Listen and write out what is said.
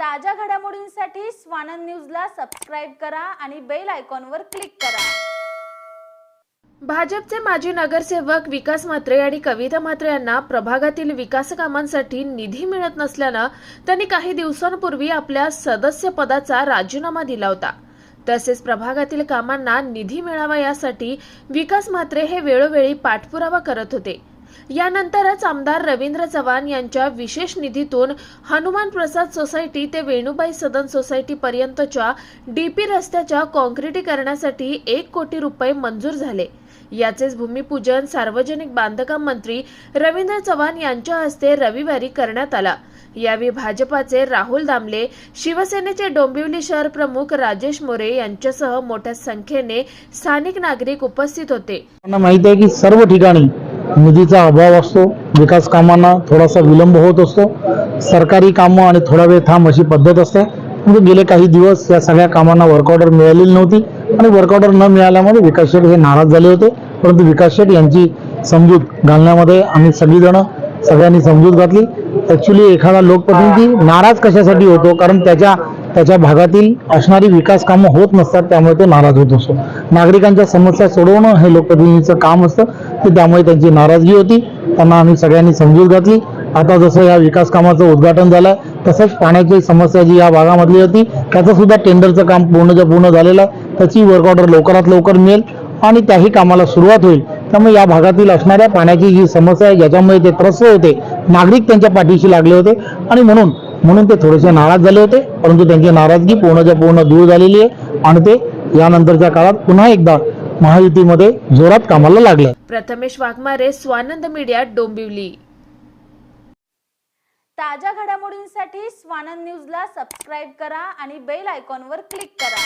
ताज्या घडामोडींसाठी स्वानंद न्यूजला सबस्क्राईब करा आणि बेल आयकॉनवर क्लिक करा. भाजपचे माजी नगरसेवक विकास म्हात्रे आणि कविता म्हात्रे यांना प्रभागातील विकास कामांसाठी निधी मिळत नसल्यानं त्यांनी काही दिवसांपूर्वी आपल्या सदस्य पदाचा राजीनामा दिला होता. तसेच प्रभागातील कामांना निधी मिळावा यासाठी विकास म्हात्रे हे वेळोवेळी पाठपुरावा करत होते. यानंतरच आमदार रवींद्र चव्हाण यांच्या विशेष निधीतून हनुमान प्रसाद सोसायटी ते वेणुबाई सदन सोसायटी पर्यंतच्या डीपी रस्त्याच्या काँक्रिटीकरणासाठी एक कोटी रुपये मंजूर झाले. याचेच भूमिपूजन सार्वजनिक बांधकाम मंत्री रवींद्र चव्हाण यांच्या हस्ते रविवारी करण्यात आला. यावेळी भाजपाचे राहुल दामले शिवसेनेचे डोंबिवली शहर प्रमुख राजेश मोरे यांच्यासह मोठ्या संख्येने स्थानिक नागरिक उपस्थित होते. माहिती आहे की सर्व ठिकाणी निधीचा अभाव असतो विकास कामांना थोडासा विलंब होत असतो सरकारी कामं आणि थोडा वेळ थांब अशी पद्धत असते. म्हणजे गेले काही दिवस या सगळ्या कामांना वर्क ऑर्डर मिळालेली नव्हती आणि वर्क ऑर्डर न मिळाल्यामुळे विकास शेठ हे नाराज झाले होते. परंतु विकास शेठ यांची समजूत घालण्यामध्ये आम्ही सगळीजणं सगळ्यांनी समजूत घातली. ॲक्च्युली एखादा लोकप्रतिनिधी नाराज कशासाठी होतो? कारण त्याच्या त्याच्या भागातील असणारी विकास कामं होत नसतात त्यामुळे तो नाराज होत असतो. नागरिकांच्या समस्या सोडवणं हे लोकप्रतिनिधीचं काम असतं. की त्यामुळे त्यांची नाराजगी होती. त्यांना आम्ही सगळ्यांनी समजूत घातली. आता जसं या विकास कामाचं उद्घाटन झालं तसंच पाण्याची समस्या जी या भागामधली होती त्याचं सुद्धा टेंडरचं काम पूर्णच्या पूर्ण झालेलं त्याची वर्क ऑर्डर लवकरात लवकर मिळेल आणि त्याही कामाला सुरुवात होईल. त्यामुळे या भागातील असणाऱ्या पाण्याची जी समस्या आहे ज्याच्यामुळे ते त्रस्त होते नागरिक त्यांच्या पाठीशी लागले होते आणि म्हणून म्हणून ते थोडेसे नाराज झाले होते. परंतु त्यांची नाराजगी पूर्णच्या पूर्ण दूर झालेली आहे आणि ते यानंतरच्या काळात पुन्हा एकदा महायुतीमध्ये जोरात कामाला लागले प्रथमेश वाघमारे स्वानंद मीडिया डोंबिवली. ताज्या घडामोडींसाठी स्वानंद न्यूजला सबस्क्राईब करा आणि बेल आयकॉनवर क्लिक करा.